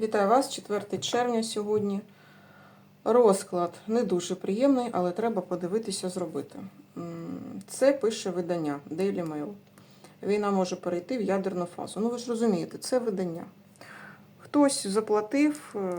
Вітаю вас, 4 червня сьогодні. Розклад не дуже приємний, але треба подивитися, зробити. Це пише видання Daily Mail. Війна може перейти в ядерну фазу. Ну ви ж розумієте, це видання. Хтось заплатив. е,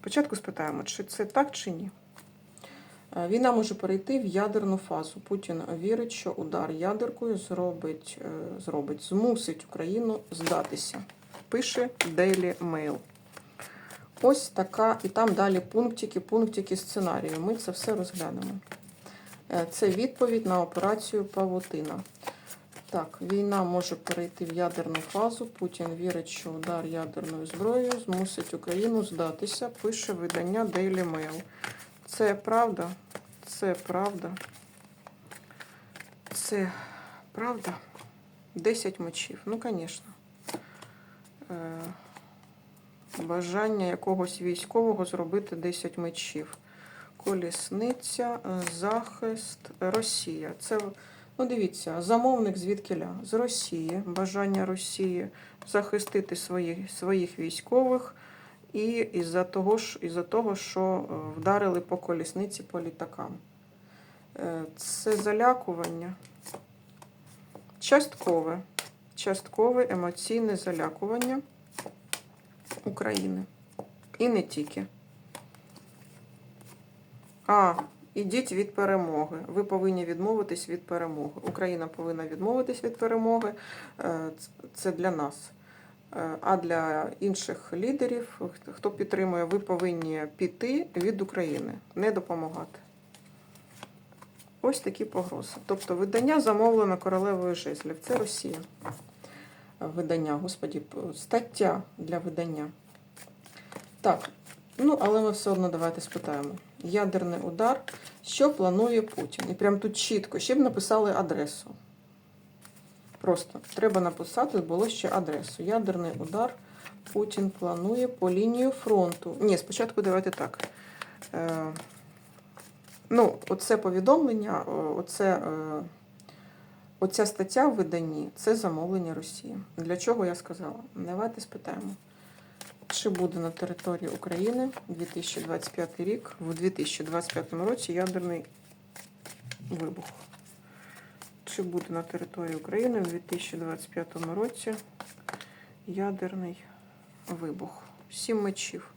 Спочатку спитаємо, чи це так чи ні. Е, Війна може перейти в ядерну фазу. Путін вірить, що удар ядеркою зробить, е, зробить змусить Україну здатися. Пише Daily Mail. Ось така, і там далі пунктики, пунктики сценарію. Ми це все розглянемо. Е, Це відповідь на операцію Павутина. Так, війна може перейти в ядерну фазу. Путін вірить, що удар ядерною зброєю змусить Україну здатися. Пише видання Daily Mail. Це правда? Це правда. Це правда? 10 мечів. Ну, звісно. Е, Бажання якогось військового зробити 10 мечів. Колісниця, е, захист, Росія. Це, ну дивіться, замовник звідкиля? З Росії. Бажання Росії захистити своїх, своїх військових. І із-за того, із-за того, що е, вдарили по колісниці по літакам. Е, Це залякування. Часткове. Часткове емоційне залякування України. І не тільки. А, ідіть від перемоги. Ви повинні відмовитись від перемоги. Україна повинна відмовитись від перемоги. Е, Це для нас. Е, А для інших лідерів, хто підтримує, ви повинні піти від України, не допомагати. Ось такі погрози. Тобто видання замовлено королевою жезлів. Це Росія. Видання, господі, стаття для видання. Так, ну але ми все одно давайте спитаємо. Ядерний удар. Що планує Путін? І прям тут чітко, ще б написали адресу. Просто треба написати, було ще адресу. Ядерний удар Путін планує по лінію фронту. Ні, спочатку давайте так. Е, ну, оце повідомлення, оце, е, оця стаття в виданні це замовлення Росії. Для чого я сказала? Давайте спитаємо. Чи буде на території України 2025 рік, в 2025 році ядерний вибух? Чи буде на території України в 2025 році ядерний вибух? Сім мечів.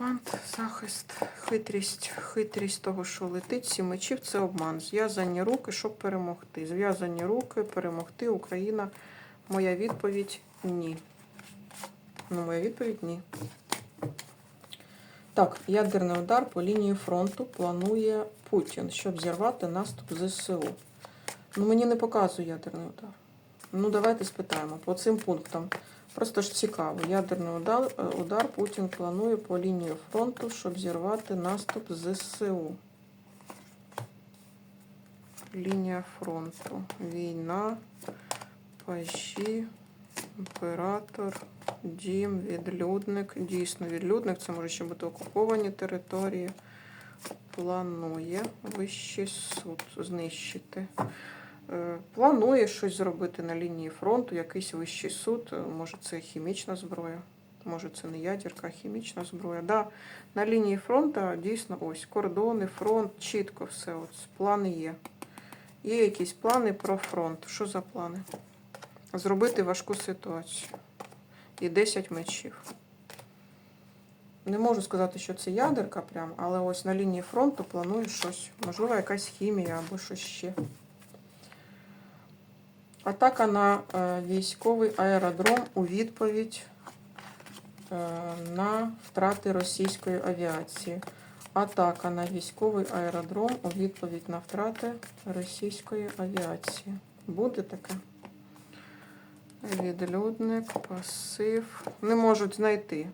Ірафант, захист, хитрість, хитрість того, що летить. Сім мечів це обман. Зв'язані руки, щоб перемогти. Зв'язані руки, перемогти Україна. Моя відповідь ні. Ну, моя відповідь ні. Так, ядерний удар по лінії фронту планує Путін, щоб зірвати наступ ЗСУ. Ну, мені не показує ядерний удар. Ну, давайте спитаємо по цим пунктам. Просто ж цікаво. Ядерний удар, е, удар Путін планує по лінії фронту, щоб зірвати наступ ЗСУ. Лінія фронту. Війна, пажі, імператор, дім, відлюдник. Дійсно, відлюдник. Це може ще бути окуповані території. Планує вищий суд знищити. Е, Планує щось зробити на лінії фронту, якийсь вищий суд. Е, Може, це хімічна зброя, може, це не ядерка, а хімічна зброя. Да, на лінії фронту дійсно ось кордони, фронт, чітко все. Ось, плани є. Є якісь плани про фронт. Що за плани? Зробити важку ситуацію. І 10 мечів. Не можу сказати, що це ядерка прям, але ось на лінії фронту планую щось. Можливо, якась хімія або щось ще. Атака на е, військовий аеродром у відповідь е, на втрати російської авіації. Атака на військовий аеродром у відповідь на втрати російської авіації. Буде таке? Відлюдник, пасив. Не можуть знайти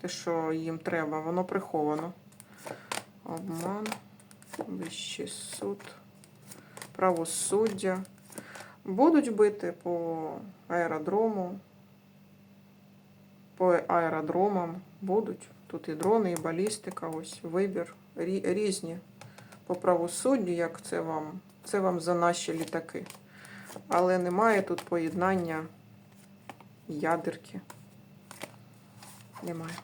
те, що їм треба. Воно приховано. Обман, вищий суд, правосуддя. Будуть бити по аеродрому, по аеродромам будуть. Тут і дрони, і балістика, ось вибір різні. По правосуддю, як це вам, це вам за наші літаки. Але немає тут поєднання ядерки. Немає.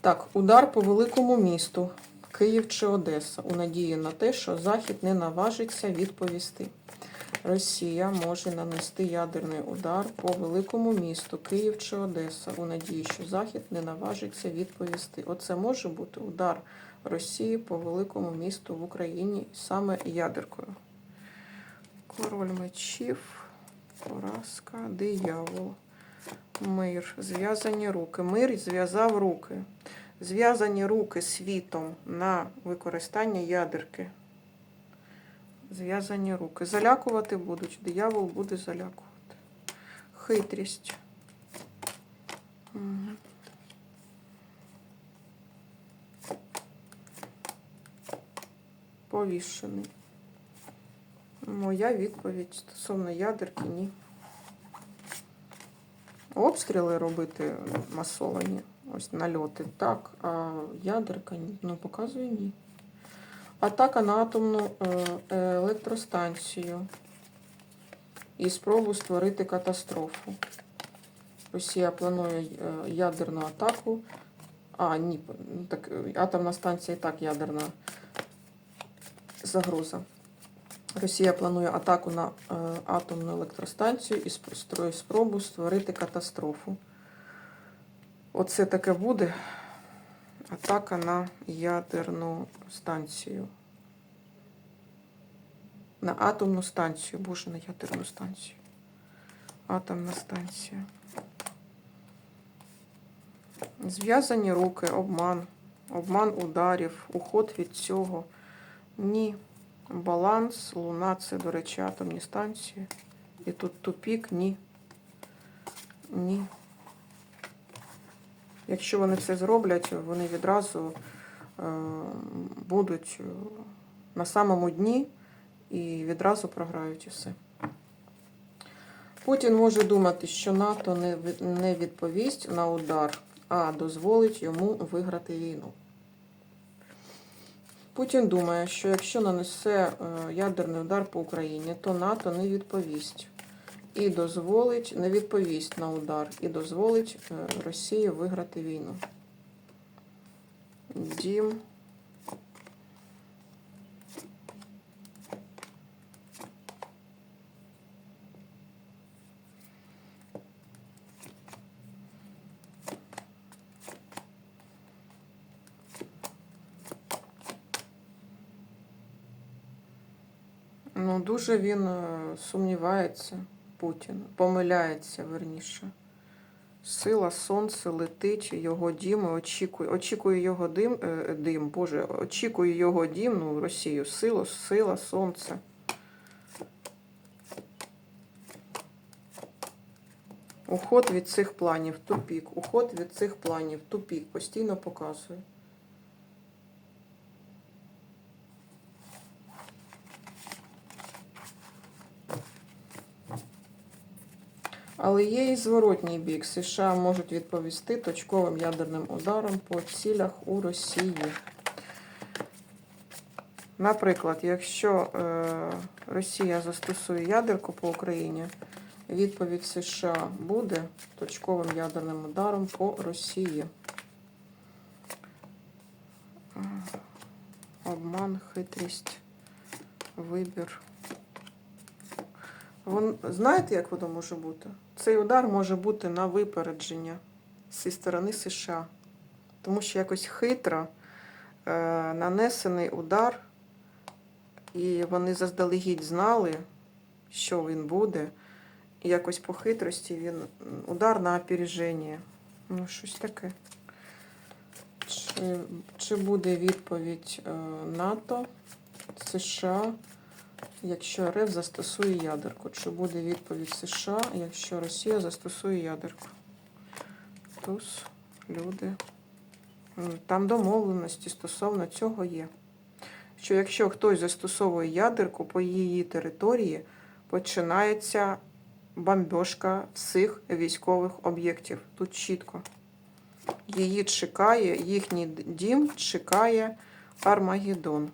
Так, удар по великому місту. Київ чи Одеса у надії на те, що Захід не наважиться відповісти. Росія може нанести ядерний удар по великому місту Київ чи Одеса у надії, що Захід не наважиться відповісти. Оце може бути удар Росії по великому місту в Україні саме ядеркою. Король мечів, поразка, диявол, мир, зв'язані руки. Мир зв'язав руки. Зв'язані руки світом на використання ядерки. Зв'язані руки. Залякувати будуть. Диявол буде залякувати. Хитрість. Мгм. Повішений. Моя відповідь стосовно ядерки ні. Обстріли робити масовані, ось нальоти, так, а ядерка. Ну, показує ні. Атака на атомну е, електростанцію і спробу створити катастрофу. Росія планує е, ядерну атаку. А, ні, ну, так е, атомна станція і так ядерна загроза. Росія планує атаку на атомну електростанцію і спробу створити катастрофу. Оце таке буде атака на ядерну станцію. На атомну станцію. Боже, на ядерну станцію. Атомна станція. Зв'язані руки, обман, обман ударів, уход від цього. Ні. Баланс, луна це, до речі, атомні станції. І тут тупік, ні. Ні. Якщо вони це зроблять, вони відразу е, будуть е, на самому дні і відразу програють усе. Путін може думати, що НАТО не відповість на удар, а дозволить йому виграти війну. Путін думає, що якщо нанесе е, ядерний удар по Україні, то НАТО не відповість і дозволить, не відповість на удар і дозволить е, Росії виграти війну. Дім. Ну, дуже він е, сумнівається, Путін, помиляється верніше. Сила, сонце летить, його дім, і очікує, очікує його дим, е, дим, Боже, очікує його дім, ну, Росію, сила, сила, сонце. Уход від цих планів, тупік. Уход від цих планів, тупік. Постійно показує. Але є і зворотній бік. США можуть відповісти точковим ядерним ударом по цілях у Росії. Наприклад, якщо е, Росія застосує ядерку по Україні, відповідь США буде точковим ядерним ударом по Росії. Обман, хитрість, вибір. Вон, знаєте, як воно може бути? Цей удар може бути на випередження зі сторони США. Тому що якось хитро е, нанесений удар, і вони заздалегідь знали, що він буде. І якось по хитрості він удар на опереження. Ну, щось таке. Чи, чи буде відповідь е, НАТО, США? Якщо РФ застосує ядерку, чи буде відповідь США, якщо Росія застосує ядерку? Туз, люди. Там домовленості стосовно цього є. Що якщо хтось застосовує ядерку по її території, починається бомбьошка всіх військових об'єктів. Тут чітко. Її чекає, їхній дім чекає Армагеддон.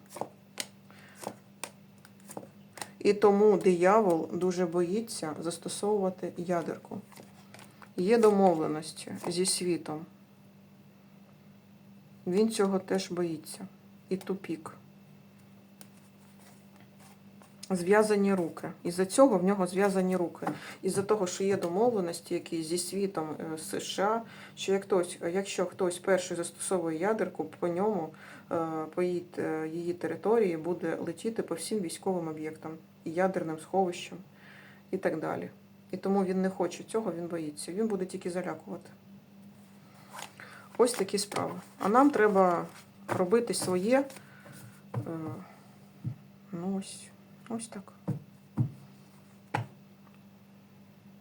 І тому диявол дуже боїться застосовувати ядерку. Є домовленості зі світом. Він цього теж боїться. І тупік. Зв'язані руки. Із-за цього в нього зв'язані руки. Із-за того, що є домовленості якісь зі світом е, США, що як хтось, якщо хтось перший застосовує ядерку, по ньому, е, по її, е, території буде летіти по всім військовим об'єктам, і ядерним сховищам і так далі. І тому він не хоче цього, він боїться. Він буде тільки залякувати. Ось такі справи. А нам треба робити своє. е, Ну, ось, ось так.